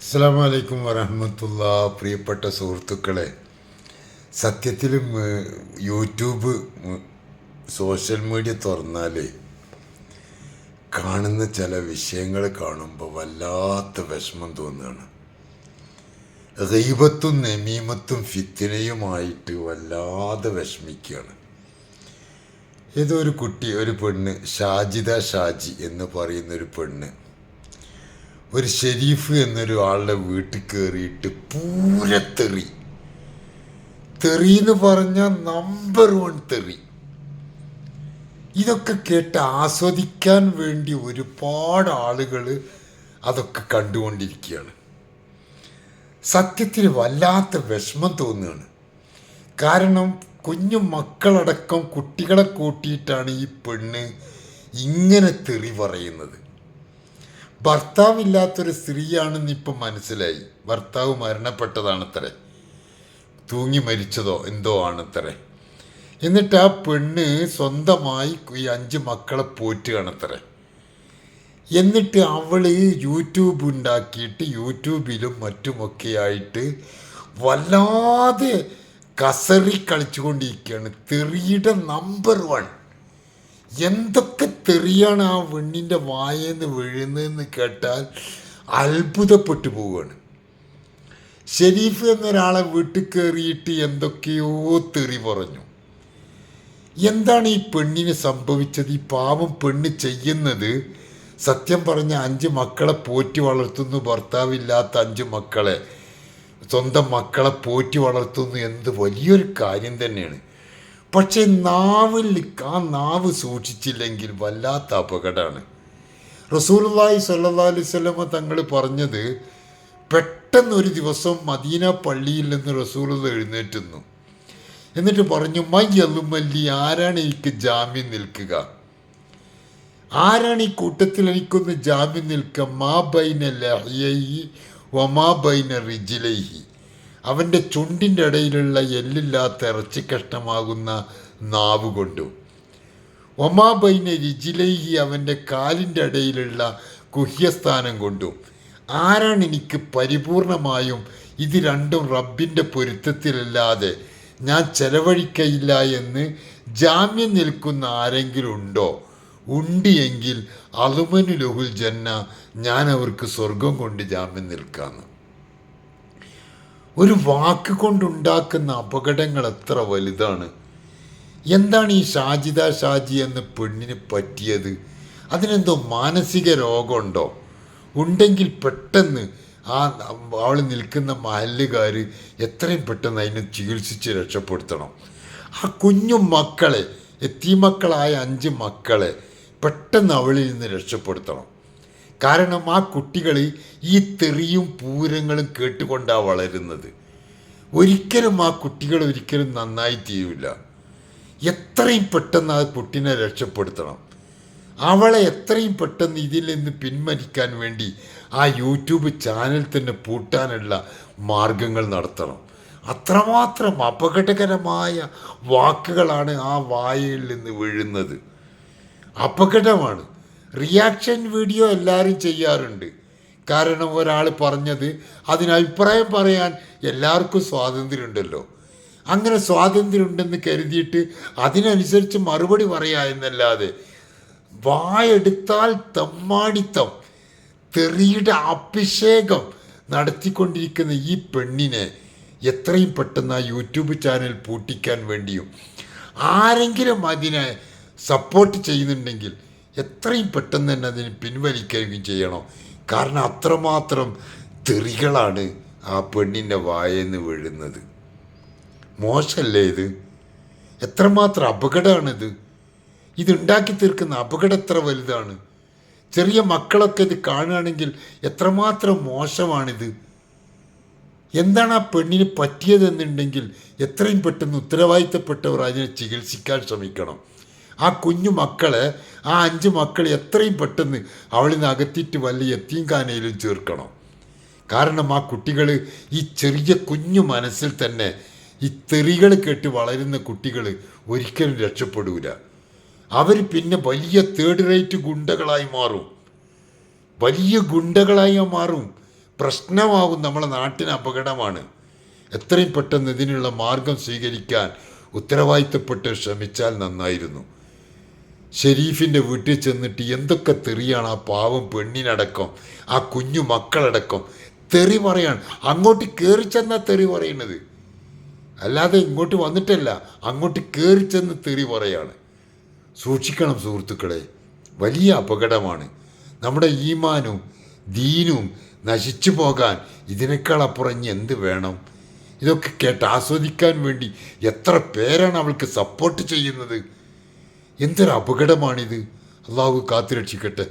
അസ്സാം വലൈക്കും വരഹമത്തുള്ള പ്രിയപ്പെട്ട സുഹൃത്തുക്കളെ സത്യത്തിലും യൂട്യൂബ് സോഷ്യൽ മീഡിയ തുറന്നാൽ കാണുന്ന ചില വിഷയങ്ങൾ കാണുമ്പോൾ വല്ലാത്ത വിഷമം തോന്നുകയാണ്. ദൈവത്തും നമീമത്തും ഫിത്തിനയുമായിട്ട് വല്ലാതെ വിഷമിക്കുകയാണ്. ഏതോ ഒരു കുട്ടി ഒരു പെണ്ണ് ഷാജിദ ഷാജി എന്ന് പറയുന്ന ഒരു പെണ്ണ് ഒരു ഷെരീഫ് എന്നൊരു ആളുടെ വീട്ടിൽ കയറിയിട്ട് പൂരെ തെറി. തെറി എന്ന് പറഞ്ഞാൽ നമ്പർ വൺ തെറി. ഇതൊക്കെ കേട്ട് ആസ്വദിക്കാൻ വേണ്ടി ഒരുപാട് ആളുകൾ അതൊക്കെ കണ്ടുകൊണ്ടിരിക്കുകയാണ്. സത്യത്തിന് വല്ലാത്ത വിഷമം തോന്നുകയാണ്. കാരണം കുഞ്ഞു മക്കളടക്കം കുട്ടികളെ കൂട്ടിയിട്ടാണ് ഈ പെണ്ണ് ഇങ്ങനെ തെറി പറയുന്നത്. ഭർത്താവില്ലാത്തൊരു സ്ത്രീയാണെന്ന് ഇപ്പം മനസ്സിലായി. ഭർത്താവ് മരണപ്പെട്ടതാണത്രേ. തൂങ്ങി മരിച്ചതോ എന്തോ ആണത്രേ. എന്നിട്ട് ആ പെണ്ണ് സ്വന്തമായി ഈ അഞ്ച് മക്കളെ പോറ്റുകയാണത്രേ. എന്നിട്ട് അവൾ യൂട്യൂബ് ഉണ്ടാക്കിയിട്ട് യൂട്യൂബിലും മറ്റുമൊക്കെ ആയിട്ട് വല്ലാതെ കസറി കളിച്ചുകൊണ്ടിരിക്കുകയാണ് തെറിയുടെ നമ്പർ വൺ. എന്തൊക്കെ തെറിയാണ് ആ വെണ്ണിന്റെ വായെന്ന് വീഴുന്നതെന്ന് കേട്ടാൽ അത്ഭുതപ്പെട്ടു പോവുകയാണ്. ഷെരീഫ് എന്നൊരാളെ വീട്ടിൽ കയറിയിട്ട് എന്തൊക്കെയോ തെറി പറഞ്ഞു. എന്താണ് ഈ പെണ്ണിന് സംഭവിച്ചത്? ഈ പാവം പെണ്ണ് ചെയ്യുന്നത്? സത്യം പറഞ്ഞ അഞ്ച് മക്കളെ പോറ്റി വളർത്തുന്നു ഭർത്താവില്ലാത്ത അഞ്ച് മക്കളെ സ്വന്തം മക്കളെ പോറ്റി വളർത്തുന്നു എന്ത് വലിയൊരു കാര്യം തന്നെയാണ്. പക്ഷെ നാവിൽ ആ നാവ് സൂക്ഷിച്ചില്ലെങ്കിൽ വല്ലാത്ത അപകടമാണ്. സ്വല്ലല്ലാഹി അലൈഹി വസല്ലമ തങ്ങൾ പറഞ്ഞത് പെട്ടെന്നൊരു ദിവസം മദീന പള്ളിയിൽ നിന്ന് റസൂൽ എഴുന്നേറ്റുന്നു. എന്നിട്ട് പറഞ്ഞു മയ്യല്ലുമല്ലി ആരാണ് എനിക്ക് ജാമ്യം നിൽക്കുക? ആരാണ് ഈ കൂട്ടത്തിൽ എനിക്കൊന്ന് ജാമ്യം നിൽക്കുക മാ ബൈന ലഹ്യൈഹി വമാ ബൈന റിജിലൈഹി. അവന്റെ ചുണ്ടിന്റെ ഇടയിലുള്ള എല്ലില്ലാത്ത ഇറച്ചിക്കഷ്ണമാകുന്ന നാവ് കൊണ്ടും. ഒമാബൈനെ രുചിലേഹി അവന്റെ കാലിന്റെ ഇടയിലുള്ള കുഹ്യസ്ഥാനം കൊണ്ടും. ആരാണ് എനിക്ക് പരിപൂർണമായും ഇത് രണ്ടും റബ്ബിന്റെ പൊരുത്തത്തിലല്ലാതെ ഞാൻ ചെലവഴിക്കയില്ല എന്ന് ജാമ്യം നിൽക്കുന്ന ആരെങ്കിലും ഉണ്ടോ? ഉണ്ട് എങ്കിൽ അലുമനു ലഹുൽ ജന്ന ഞാൻ അവർക്ക് സ്വർഗം കൊണ്ട് ജാമ്യം നിൽക്കാന്ന്. ഒരു വാക്ക് കൊണ്ടുണ്ടാക്കുന്ന അപകടങ്ങൾ എത്ര വലുതാണ്? എന്താണ് ഈ ഷാജിദ ഷാജി എന്ന പെണ്ണിന് പറ്റിയത്? അതിനെന്തോ മാനസിക രോഗമുണ്ടോ? ഉണ്ടെങ്കിൽ പെട്ടെന്ന് ആ അവൾ നിൽക്കുന്ന മഹല്ലുകാർ എത്രയും പെട്ടെന്ന് അതിനെ ചികിത്സിച്ച് രക്ഷപ്പെടുത്തണം. ആ കുഞ്ഞു മക്കളെ എത്തിമക്കളായ അഞ്ച് മക്കളെ പെട്ടെന്ന് അവളിൽ നിന്ന് രക്ഷപ്പെടുത്തണം. കാരണം ആ കുട്ടികൾ ഈ തെറിയും പൂരങ്ങളും കേട്ടുകൊണ്ടാണ് വളരുന്നത്. ഒരിക്കലും ആ കുട്ടികൾ ഒരിക്കലും നന്നായി തീരില്ല എത്രയും പെട്ടെന്ന് ആ കുട്ടിനെ രക്ഷപ്പെടുത്തണം. അവളെ എത്രയും പെട്ടെന്ന് ഇതിൽ നിന്ന് പിന്മരിക്കാൻ വേണ്ടി ആ യൂട്യൂബ് ചാനൽ തന്നെ പൂട്ടാനുള്ള മാർഗങ്ങൾ നടത്തണം. അത്രമാത്രം അപകടകരമായ വാക്കുകളാണ് ആ വായയിൽ നിന്ന് വീഴുന്നത്. അപകടമാണ്. റിയാക്ഷൻ വീഡിയോ എല്ലാവരും ചെയ്യാറുണ്ട്. കാരണം ഒരാൾ പറഞ്ഞത് അതിന് അഭിപ്രായം പറയാൻ എല്ലാവർക്കും സ്വാതന്ത്ര്യമുണ്ടല്ലോ. അങ്ങനെ സ്വാതന്ത്ര്യമുണ്ടെന്ന് കരുതിയിട്ട് അതിനനുസരിച്ച് മറുപടി പറയാ എന്നല്ലാതെ വായെടുത്താൽ തെമ്മാടിത്തം തെറിയുടെ അഭിഷേകം നടത്തിക്കൊണ്ടിരിക്കുന്ന ഈ പെണ്ണിനെ എത്രയും പെട്ടെന്ന് ആ യൂട്യൂബ് ചാനൽ പൂട്ടിക്കാൻ വേണ്ടിയും ആരെങ്കിലും അതിനെ സപ്പോർട്ട് ചെയ്യുന്നുണ്ടെങ്കിൽ എത്രയും പെട്ടെന്ന് തന്നെ അതിന് പിൻവലിക്കുകയും ചെയ്യണം. കാരണം അത്രമാത്രം തെറികളാണ് ആ പെണ്ണിന്റെ നിന്ന് വീഴുന്നത്. മോശമല്ലേ ഇത്? എത്രമാത്രം അപകടമാണിത്? ഇതുണ്ടാക്കി തീർക്കുന്ന അപകടം എത്ര വലുതാണ്? ചെറിയ മക്കളൊക്കെ ഇത് കാണുകയാണെങ്കിൽ എത്രമാത്രം മോശമാണിത്? എന്താണ് ആ പെണ്ണിന് പറ്റിയതെന്നുണ്ടെങ്കിൽ എത്രയും പെട്ടെന്ന് ഉത്തരവാദിത്തപ്പെട്ടവർ അതിനെ ചികിത്സിക്കാൻ ശ്രമിക്കണം. ആ കുഞ്ഞു മക്കളെ ആ അഞ്ച് മക്കൾ എത്രയും പെട്ടെന്ന് അവളിൽ നിന്ന് അകത്തിയിട്ട് വല്ല എത്തീങ്കാനയിലും ചേർക്കണം. കാരണം ആ കുട്ടികൾ ഈ ചെറിയ കുഞ്ഞു മനസ്സിൽ തന്നെ ഈ തെറികൾ കേട്ട് വളരുന്ന കുട്ടികൾ ഒരിക്കലും രക്ഷപ്പെടൂല. അവർ പിന്നെ വലിയ തേർഡ് റേറ്റ് ഗുണ്ടകളായി മാറും. വലിയ ഗുണ്ടകളായി മാറും. പ്രശ്നമാകും നമ്മളെ നാട്ടിന് അപകടമാണ്. എത്രയും പെട്ടെന്ന് ഇതിനുള്ള മാർഗം സ്വീകരിക്കാൻ ഉത്തരവാദിത്തപ്പെട്ട് ശ്രമിച്ചാൽ നന്നായിരുന്നു. ഷെരീഫിന്റെ വീട്ടിൽ ചെന്നിട്ട് എന്തൊക്കെ തെറിയാണ് ആ പാവം പെണ്ണിനടക്കം ആ കുഞ്ഞു മക്കളടക്കം. തെറി പറയാണ്. അങ്ങോട്ട് കയറി ചെന്നാ തെറി പറയുന്നത് അല്ലാതെ ഇങ്ങോട്ട് വന്നിട്ടല്ല അങ്ങോട്ട് കയറി ചെന്ന് തെറി പറയാണ്. സൂക്ഷിക്കണം സുഹൃത്തുക്കളെ വലിയ അപകടമാണ്. നമ്മുടെ ഈമാനും ദീനും നശിച്ചു പോകാൻ ഇതിനേക്കാൾ അപ്പുറം എന്ത് വേണം? ഇതൊക്കെ കേട്ട് ആസ്വദിക്കാൻ വേണ്ടി എത്ര പേരാണ് അവൾക്ക് സപ്പോർട്ട് ചെയ്യുന്നത്? എന്തൊരു അപകടമാണിത് അള്ളാഹു കാത്തുരക്ഷിക്കട്ടെ